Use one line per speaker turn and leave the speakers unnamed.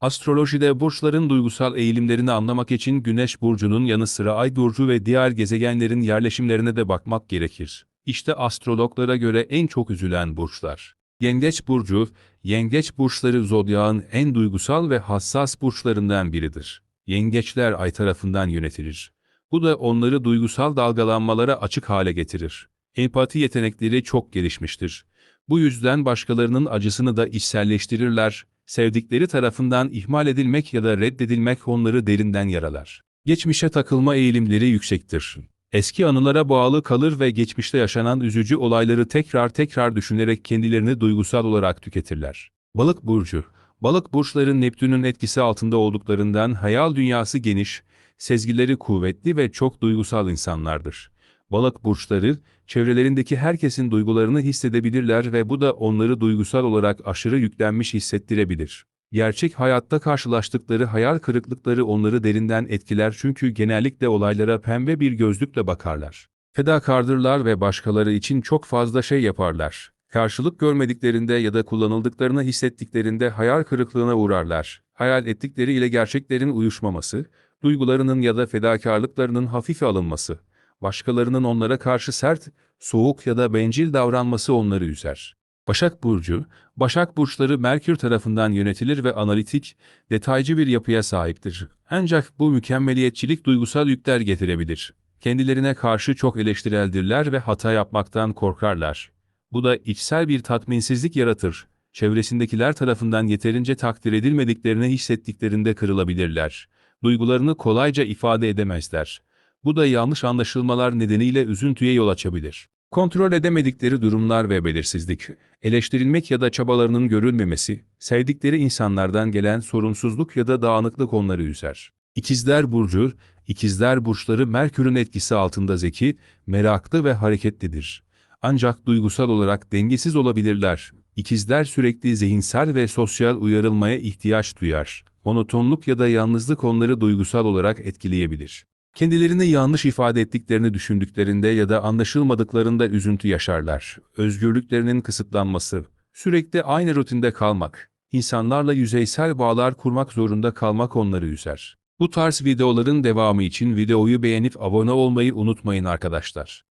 Astrolojide burçların duygusal eğilimlerini anlamak için Güneş burcunun yanı sıra Ay burcu ve diğer gezegenlerin yerleşimlerine de bakmak gerekir. İşte astrologlara göre en çok üzülen burçlar. Yengeç burcu, yengeç burçları zodyağın en duygusal ve hassas burçlarından biridir. Yengeçler ay tarafından yönetilir. Bu da onları duygusal dalgalanmalara açık hale getirir. Empati yetenekleri çok gelişmiştir. Bu yüzden başkalarının acısını da içselleştirirler, sevdikleri tarafından ihmal edilmek ya da reddedilmek onları derinden yaralar. Geçmişe takılma eğilimleri yüksektir. Eski anılara bağlı kalır ve geçmişte yaşanan üzücü olayları tekrar tekrar düşünerek kendilerini duygusal olarak tüketirler. Balık burcu Balık burçları Neptün'ün etkisi altında olduklarından hayal dünyası geniş, sezgileri kuvvetli ve çok duygusal insanlardır. Balık burçları, çevrelerindeki herkesin duygularını hissedebilirler ve bu da onları duygusal olarak aşırı yüklenmiş hissettirebilir. Gerçek hayatta karşılaştıkları hayal kırıklıkları onları derinden etkiler çünkü genellikle olaylara pembe bir gözlükle bakarlar. Fedakardırlar ve başkaları için çok fazla şey yaparlar. Karşılık görmediklerinde ya da kullanıldıklarını hissettiklerinde hayal kırıklığına uğrarlar. Hayal ettikleri ile gerçeklerin uyuşmaması, duygularının ya da fedakarlıklarının hafife alınması, başkalarının onlara karşı sert, soğuk ya da bencil davranması onları üzer. Başak Burcu, Başak Burçları Merkür tarafından yönetilir ve analitik, detaycı bir yapıya sahiptir. Ancak bu mükemmeliyetçilik duygusal yükler getirebilir. Kendilerine karşı çok eleştireldirler ve hata yapmaktan korkarlar. Bu da içsel bir tatminsizlik yaratır. Çevresindekiler tarafından yeterince takdir edilmediklerini hissettiklerinde kırılabilirler. Duygularını kolayca ifade edemezler. Bu da yanlış anlaşılmalar nedeniyle üzüntüye yol açabilir. Kontrol edemedikleri durumlar ve belirsizlik, eleştirilmek ya da çabalarının görülmemesi, sevdikleri insanlardan gelen sorunsuzluk ya da dağınıklık onları üzer. İkizler Burcu, İkizler burçları Merkür'ün etkisi altında zeki, meraklı ve hareketlidir. Ancak duygusal olarak dengesiz olabilirler. İkizler sürekli zihinsel ve sosyal uyarılmaya ihtiyaç duyar. Monotonluk ya da yalnızlık onları duygusal olarak etkileyebilir. Kendilerini yanlış ifade ettiklerini düşündüklerinde ya da anlaşılmadıklarında üzüntü yaşarlar. Özgürlüklerinin kısıtlanması, sürekli aynı rutinde kalmak, insanlarla yüzeysel bağlar kurmak zorunda kalmak onları üzer. Bu tarz videoların devamı için videoyu beğenip abone olmayı unutmayın arkadaşlar.